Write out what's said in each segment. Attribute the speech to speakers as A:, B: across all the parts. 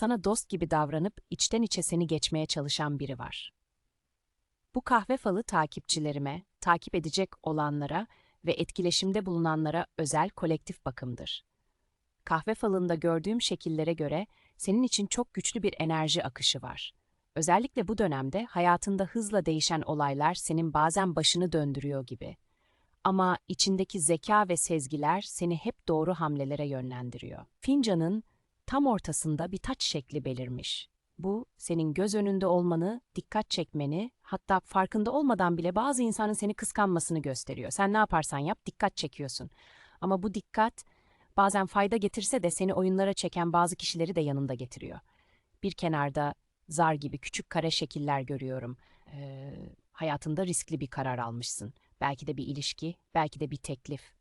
A: sana dost gibi davranıp içten içe seni geçmeye çalışan biri var. Bu kahve falı takipçilerime, takip edecek olanlara ve etkileşimde bulunanlara özel kolektif bakımdır. Kahve falında gördüğüm şekillere göre senin için çok güçlü bir enerji akışı var. Özellikle bu dönemde hayatında hızla değişen olaylar senin bazen başını döndürüyor gibi. Ama içindeki zeka ve sezgiler seni hep doğru hamlelere yönlendiriyor. Fincanın tam ortasında bir taç şekli belirmiş. Bu, senin göz önünde olmanı, dikkat çekmeni, hatta farkında olmadan bile bazı insanın seni kıskanmasını gösteriyor. Sen ne yaparsan yap, dikkat çekiyorsun. Ama bu dikkat, bazen fayda getirse de seni oyunlara çeken bazı kişileri de yanında getiriyor. Bir kenarda zar gibi küçük kare şekiller görüyorum. Ee, hayatında riskli bir karar almışsın. Belki de bir ilişki, belki de bir teklif.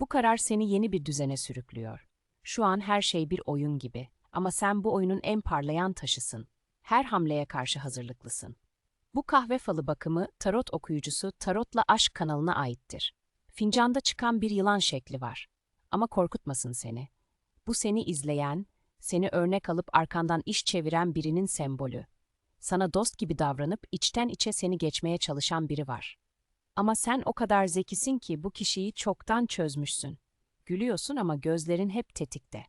A: Bu karar seni yeni bir düzene sürüklüyor. Şu an her şey bir oyun gibi ama sen bu oyunun en parlayan taşısın. Her hamleye karşı hazırlıklısın. Bu kahve falı bakımı tarot okuyucusu Tarotla Aşk kanalına aittir. Fincanda çıkan bir yılan şekli var. Ama korkutmasın seni. Bu seni izleyen, seni örnek alıp arkandan iş çeviren birinin sembolü. Sana dost gibi davranıp içten içe seni geçmeye çalışan biri var. Ama sen o kadar zekisin ki bu kişiyi çoktan çözmüşsün. Gülüyorsun ama gözlerin hep tetikte.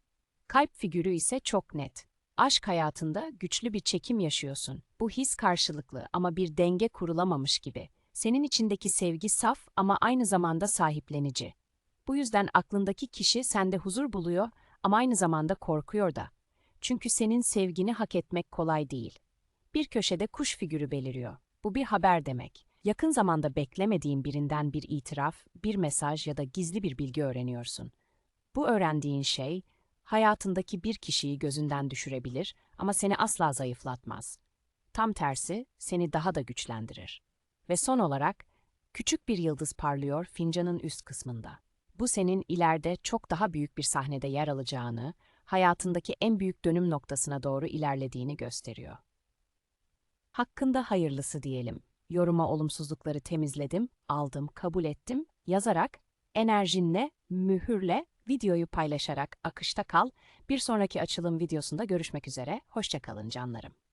A: Kalp figürü ise çok net. Aşk hayatında güçlü bir çekim yaşıyorsun. Bu his karşılıklı ama bir denge kurulamamış gibi. Senin içindeki sevgi saf ama aynı zamanda sahiplenici. Bu yüzden aklındaki kişi sende huzur buluyor ama aynı zamanda korkuyor da. Çünkü senin sevgini hak etmek kolay değil. Bir köşede kuş figürü beliriyor. Bu bir haber demek. Yakın zamanda beklemediğin birinden bir itiraf, bir mesaj ya da gizli bir bilgi öğreniyorsun. Bu öğrendiğin şey, hayatındaki bir kişiyi gözünden düşürebilir ama seni asla zayıflatmaz. Tam tersi, seni daha da güçlendirir. Ve son olarak, küçük bir yıldız parlıyor fincanın üst kısmında. Bu senin ileride çok daha büyük bir sahnede yer alacağını, hayatındaki en büyük dönüm noktasına doğru ilerlediğini gösteriyor. Hakkında hayırlısı diyelim. Yoruma olumsuzlukları temizledim, aldım, kabul ettim, yazarak, enerjinle, mühürle, videoyu paylaşarak akışta kal. Bir sonraki açılım videosunda görüşmek üzere. Hoşçakalın canlarım.